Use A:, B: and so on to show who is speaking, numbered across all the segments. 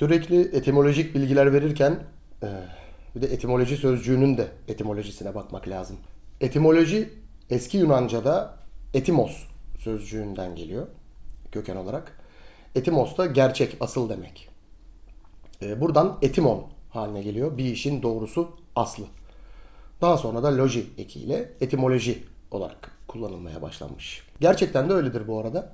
A: Sürekli etimolojik bilgiler verirken eh, bir de etimoloji sözcüğünün de etimolojisine bakmak lazım. Etimoloji eski Yunanca'da etimos sözcüğünden geliyor köken olarak. Etimos da gerçek, asıl demek. E, Buradan etimon haline geliyor. Bir işin doğrusu aslı. Daha sonra da loji ekiyle etimoloji olarak kullanılmaya başlanmış. Gerçekten de öyledir bu arada.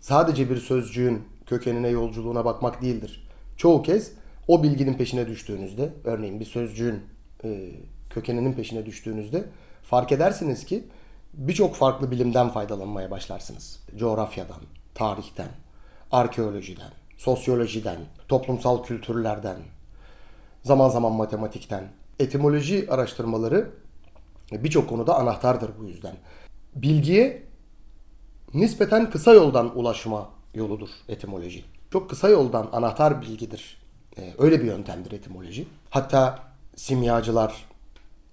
A: Sadece bir sözcüğün kökenine yolculuğuna bakmak değildir. Çoğu kez o bilginin peşine düştüğünüzde, örneğin bir sözcüğün e, kökeninin peşine düştüğünüzde fark edersiniz ki birçok farklı bilimden faydalanmaya başlarsınız. Coğrafyadan, tarihten, arkeolojiden, sosyolojiden, toplumsal kültürlerden, zaman zaman matematikten. Etimoloji araştırmaları birçok konuda anahtardır bu yüzden. Bilgiye nispeten kısa yoldan ulaşma yoludur etimoloji. Çok kısa yoldan anahtar bilgidir. Ee, öyle bir yöntemdir etimoloji. Hatta simyacılar,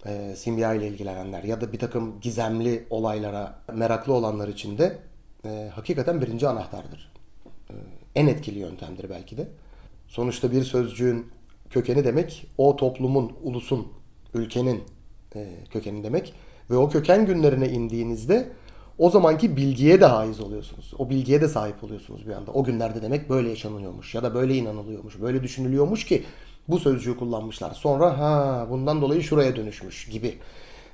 A: e, simya ile ilgilenenler ya da bir takım gizemli olaylara meraklı olanlar için de e, hakikaten birinci anahtardır. E, en etkili yöntemdir belki de. Sonuçta bir sözcüğün kökeni demek o toplumun, ulusun, ülkenin e, kökeni demek. Ve o köken günlerine indiğinizde o zamanki bilgiye de haiz oluyorsunuz. O bilgiye de sahip oluyorsunuz bir anda. O günlerde demek böyle yaşanıyormuş ya da böyle inanılıyormuş, böyle düşünülüyormuş ki bu sözcüğü kullanmışlar. Sonra ha bundan dolayı şuraya dönüşmüş gibi.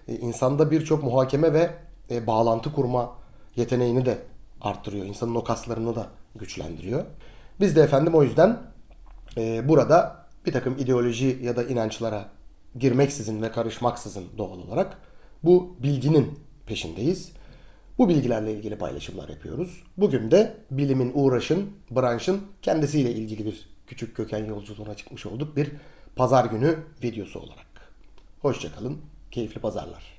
A: E, insanda birçok muhakeme ve e, bağlantı kurma yeteneğini de arttırıyor. İnsanın o kaslarını da güçlendiriyor. Biz de efendim o yüzden e, burada bir takım ideoloji ya da inançlara girmeksizin ve karışmaksızın doğal olarak bu bilginin peşindeyiz. Bu bilgilerle ilgili paylaşımlar yapıyoruz. Bugün de bilimin, uğraşın, branşın kendisiyle ilgili bir küçük köken yolculuğuna çıkmış olduk bir pazar günü videosu olarak. Hoşçakalın, keyifli pazarlar.